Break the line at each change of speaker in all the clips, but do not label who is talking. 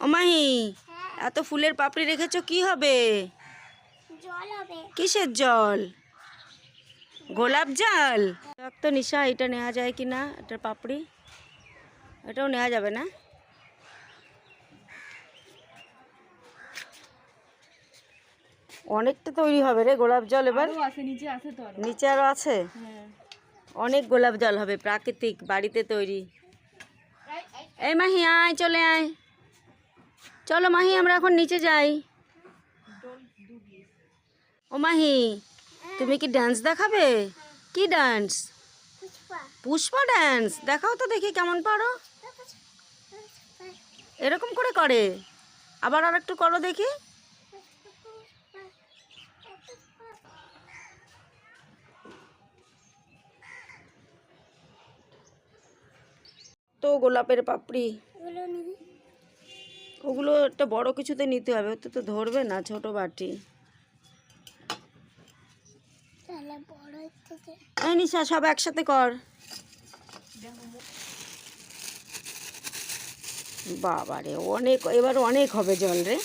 ও মাহি
হ্যাঁ
এত ফুলের পাপড়ি রেখেছো কি হবে?
জল হবে।
কিসের জল? গোলাপ জল? তো নিশা এটা নেওয়া যায় কি না এটার পাপড়ি? এটাও নেওয়া যাবে না? অনেকটা তৈরি হবে রে গোলাপ জল এবার।
আছে নিচে আছে
আরও। আরও আছে?
হ্যাঁ।
অনেক গোলাপ জল হবে প্রাকৃতিক বাড়িতে তৈরি। এই মাহি আয় চলে আয়। চলো মাহি, আমরা এখন নিচে যাই। ও মাহি, তুমি কি ডান্স দেখাবে? কি ডান্স
পুষ্পা
ডান্স দেখাও তো দেখি কেমন পারো। এরকম করে করে। আবার আর একটু করো দেখি। তো গোলাপের পাপড়ি। ওগুলো একটা বড় কিছুতে নিতে হবে ওতে তো ধরবে না ছোট বাটি।
তাহলে বড় থেকে
এই নিশা সব একসাথে কর। বাবা রে অনেক এবার অনেক হবে জল রে।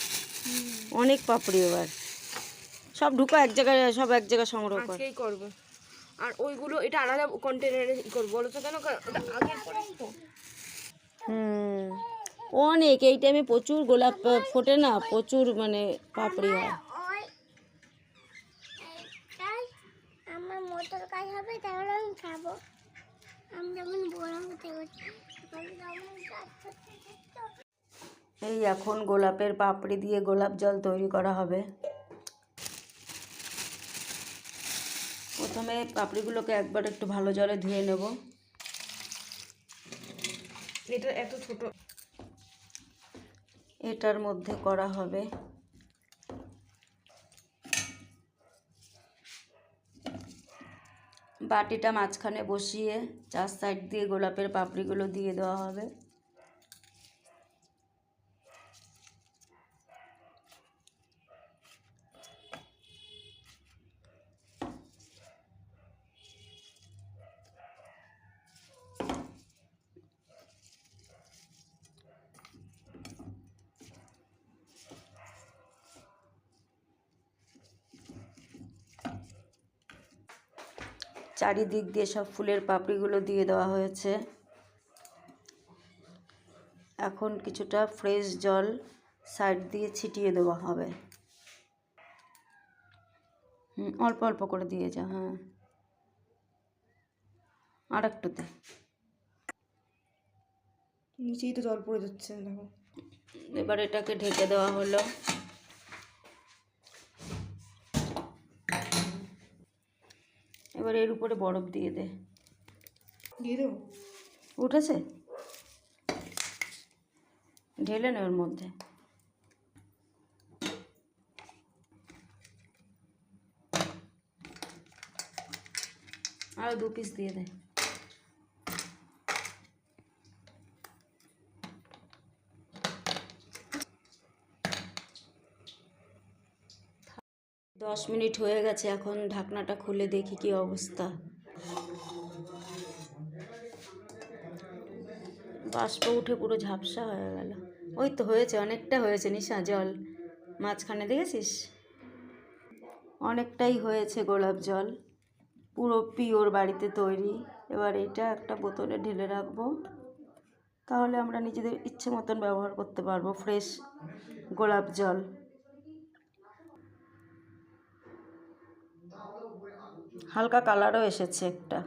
অনেক পাপড়ি এবার। সব ঢুকো এক জায়গায় সব এক জায়গায় সংগ্রহ কর।
করব। আর ওইগুলো এটা আলাদা কন্টেনারে করব। বলো তো কেন?
হুম। অনেক এই টাইমে প্রচুর গোলাপ ফোটে না? প্রচুর মানে পাপড়ি হয়।
আমার মোটর কাজ হবে তাহলে আমি খাব আমি যখন বড় হতে হচ্ছে তখন যখন গাছ হতে হচ্ছে,
এই এখন গোলাপের পাপড়ি দিয়ে গোলাপ জল তৈরি করা হবে। প্রথমে পাপড়িগুলোকে একবার একটু ভালো জলে ধুয়ে নেব।
এটা এত ছোট।
এটার মধ্যে করা হবে। বাটিটা মাঝখানে বসিয়ে চার সাইড দিয়ে গোলাপের পাপড়িগুলো দিয়ে দেওয়া হবে। চারিদিক দিয়ে সব ফুলের পাপড়িগুলো দিয়ে দেওয়া হয়েছে। এখন কিছুটা ফ্রেশ জল সাইড দিয়ে ছিটিয়ে দেওয়া হবে। হুম অল্প অল্প করে দিয়ে যা হ্যাঁ। আর একটুতে
নিচেই তো জল পড়ে যাচ্ছে দেখো।
এবার এটাকে ঢেকে দেওয়া হলো। এবার এর উপরে বরফ দিয়ে দে।
দিয়ে দেবো?
উঠেছে? ঢেলে নে ওর মধ্যে। আরও দু পিস দিয়ে দে। দশ মিনিট হয়ে গেছে, এখন ঢাকনাটা খুলে দেখি কি অবস্থা। বাষ্প উঠে পুরো ঝাপসা হয়ে গেল। ওই তো হয়েছে, অনেকটা হয়েছে নিশা, জল। মাঝখানে দেখেছিস? অনেকটাই হয়েছে গোলাপ জল। পুরো পিওর বাড়িতে তৈরি। এবার এটা একটা বোতলে ঢেলে রাখব। তাহলে আমরা নিজেদের ইচ্ছে মতন ব্যবহার করতে পারব, ফ্রেশ গোলাপ জল। হালকা কালারও এসেছে একটা।